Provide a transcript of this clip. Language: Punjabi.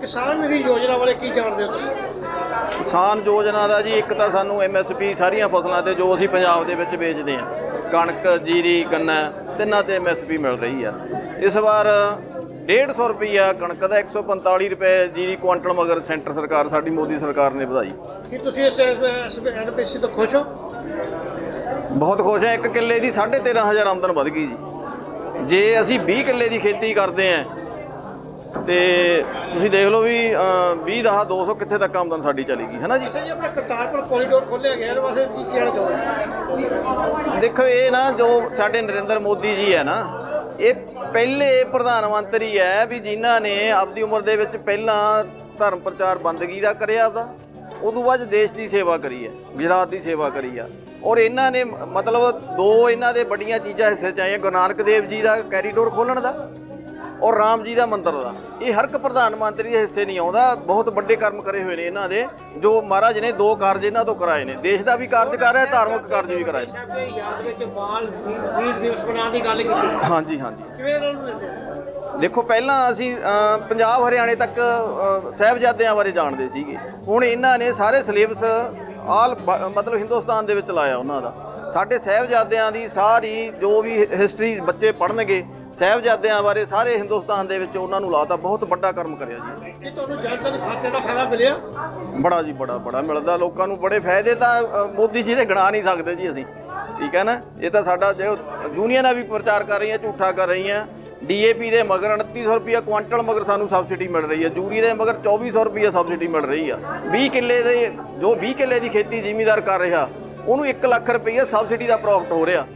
ਕਿਸਾਨ ਨਿਧੀ ਯੋਜਨਾ ਬਾਰੇ ਕੀ ਜਾਣਦੇ ਹੋ ਤੁਸੀਂ? ਕਿਸਾਨ ਯੋਜਨਾ ਦਾ ਜੀ ਇੱਕ ਤਾਂ ਸਾਨੂੰ ਐਮਐਸਪੀ ਸਾਰੀਆਂ ਫਸਲਾਂ ਤੇ ਜੋ ਅਸੀਂ ਪੰਜਾਬ ਦੇ ਵਿੱਚ ਵੇਚਦੇ ਆ ਕਣਕ ਜੀਰੀ ਗੰਨਾ ਤਿੰਨਾਂ ਤੇ ਐਮਐਸਪੀ ਮਿਲ ਰਹੀ ਆ। ਇਸ ਵਾਰ 150 ਰੁਪਈਆ ਕਣਕ ਦਾ 145 ਰੁਪਏ ਜੀਰੀ ਕੁਆਂਟਲ ਮਗਰ ਸੈਂਟਰ ਸਰਕਾਰ ਸਾਡੀ ਮੋਦੀ ਸਰਕਾਰ ਨੇ ਵਧਾਈ। ਕੀ ਤੁਸੀਂ ਇਸ ਐਨਪੀਸੀ ਤੋਂ ਖੁਸ਼ ਹੋ? ਬਹੁਤ ਖੁਸ਼ ਹਾਂ ਇੱਕ ਕਿੱਲੇ ਦੀ 13500 ਆਮਦਨ ਵਧ ਗਈ ਜੀ। ਜੇ ਅਸੀਂ 20 ਕਿੱਲੇ ਦੀ ਖੇਤੀ ਕਰਦੇ ਆਂ ਤੇ ਤੁਸੀਂ ਦੇਖ ਲਓ ਵੀ ਅ, 20 ਦਹਾ 200 ਕਿੱਥੇ ਤੱਕ ਆਮਦਨ ਸਾਡੀ ਚਲੀ ਗਈ ਹੈ ਨਾ ਜੀ? ਅੱਛਾ ਜੀ ਆਪਣਾ ਕਰਤਾਰਪੁਰ ਕੋਰੀਡੋਰ ਖੋਲਿਆ ਗਿਆ ਇਹਦੇ ਵਾਸਤੇ ਕੀ ਕਹਿਣਾ ਚਾਹੁੰਦੇ ਦੇਖੋ ਇਹ ਨਾ ਜੋ ਸਾਡੇ ਨਰਿੰਦਰ ਮੋਦੀ ਜੀ ਹੈ ਨਾ ਇਹ ਪਹਿਲੇ ਪ੍ਰਧਾਨ ਮੰਤਰੀ ਹੈ ਵੀ ਜਿਨ੍ਹਾਂ ਨੇ ਆਪਦੀ ਉਮਰ ਦੇ ਵਿੱਚ ਪਹਿਲਾਂ ਧਰਮ ਪ੍ਰਚਾਰ ਬੰਦਗੀ ਦਾ ਕਰਿਆ ਆਪਦਾ ਉਦੋਂ ਬਾਅਦ ਦੇਸ਼ ਦੀ ਸੇਵਾ ਕਰੀ ਹੈ ਗੁਜਰਾਤ ਦੀ ਸੇਵਾ ਕਰੀ ਆ। ਔਰ ਇਹਨਾਂ ਨੇ ਮਤਲਬ ਦੋ ਇਹਨਾਂ ਦੇ ਵੱਡੀਆਂ ਚੀਜ਼ਾਂ ਹਿੱਸੇ ਚ ਆਈਆਂ ਗੁਰੂ ਨਾਨਕ ਦੇਵ ਜੀ ਦਾ ਕੈਰੀਡੋਰ ਖੋਲਣ ਦਾ ਔਰ ਰਾਮ ਜੀ ਦਾ ਮੰਦਿਰ ਦਾ ਇਹ ਹਰ ਇੱਕ ਪ੍ਰਧਾਨ ਮੰਤਰੀ ਦੇ ਹਿੱਸੇ ਨਹੀਂ ਆਉਂਦਾ। ਬਹੁਤ ਵੱਡੇ ਕਰਮ ਕਰੇ ਹੋਏ ਨੇ ਇਹਨਾਂ ਦੇ ਜੋ ਮਹਾਰਾਜ ਨੇ ਦੋ ਕਾਰਜ ਇਹਨਾਂ ਤੋਂ ਕਰਾਏ ਨੇ। ਦੇਸ਼ ਦਾ ਵੀ ਕਾਰਜ ਕਰ ਰਿਹਾ ਧਾਰਮਿਕ ਕਾਰਜ ਵੀ ਕਰਾਏ ਯਾਦ ਵਿੱਚ ਬਾਲ ਵੀਰ ਦਿਵਸ ਮਨਾਉਣ ਦੀ ਗੱਲ ਕੀਤੀ। ਹਾਂਜੀ ਹਾਂਜੀ। ਕਿਵੇਂ? ਦੇਖੋ ਪਹਿਲਾਂ ਅਸੀਂ ਪੰਜਾਬ ਹਰਿਆਣੇ ਤੱਕ ਸਾਹਿਬਜ਼ਾਦਿਆਂ ਬਾਰੇ ਜਾਣਦੇ ਸੀਗੇ। ਹੁਣ ਇਹਨਾਂ ਨੇ ਸਾਰੇ ਸਿਲੇਬਸ ਆਲ ਮਤਲਬ ਹਿੰਦੁਸਤਾਨ ਦੇ ਵਿੱਚ ਲਾਇਆ ਉਹਨਾਂ ਦਾ। ਸਾਡੇ ਸਾਹਿਬਜ਼ਾਦਿਆਂ ਦੀ ਸਾਰੀ ਜੋ ਵੀ ਹਿਸਟਰੀ ਬੱਚੇ ਪੜ੍ਹਨਗੇ ਸਾਹਿਬਜ਼ਾਦਿਆਂ ਬਾਰੇ ਸਾਰੇ ਹਿੰਦੁਸਤਾਨ ਦੇ ਵਿੱਚ ਉਹਨਾਂ ਨੂੰ ਲਾਤਾ ਬਹੁਤ ਵੱਡਾ ਕਰਮ ਕਰਿਆ ਜੀ। ਕੀ ਤੁਹਾਨੂੰ ਜਨਧਨ ਖਾਤੇ ਦਾ ਫਾਇਦਾ ਮਿਲਿਆ? ਬੜਾ ਜੀ ਬੜਾ ਬੜਾ ਮਿਲਦਾ ਲੋਕਾਂ ਨੂੰ ਬੜੇ ਫਾਇਦੇ ਤਾਂ ਅ, ਮੋਦੀ ਜੀ ਦੇ ਗਿਣਾ ਨਹੀਂ ਸਕਦੇ ਜੀ ਅਸੀਂ। ਠੀਕ ਹੈ ਨਾ? ਇਹ ਤਾਂ ਸਾਡਾ ਜੋ ਯੂਨੀਅਨਾਂ ਵੀ ਪ੍ਰਚਾਰ ਕਰ ਰਹੀਆਂ ਝੂਠਾ ਕਰ ਰਹੀਆਂ। ਡੀਏਪੀ ਦੇ ਮਗਰ 2900 ਰੁਪਏ ਕੁਆਂਟਲ ਮਗਰ ਸਾਨੂੰ ਸਬਸਿਡੀ ਮਿਲ ਰਹੀ ਹੈ। ਜੂਰੀ ਦੇ ਮਗਰ 2400 ਰੁਪਏ ਸਬਸਿਡੀ ਮਿਲ ਰਹੀ ਆ। 20 ਕਿੱਲੇ ਦੇ ਜੋ 20 ਕਿੱਲੇ ਦੀ ਖੇਤੀ ਜ਼ਿਮੀਦਾਰ ਕਰ ਰਿਹਾ ਉਹਨੂੰ 1 ਲੱਖ ਰੁਪਈਆ ਸਬਸਿਡੀ ਦਾ ਪ੍ਰੋਫਿਟ ਹੋ ਰਿਹਾ।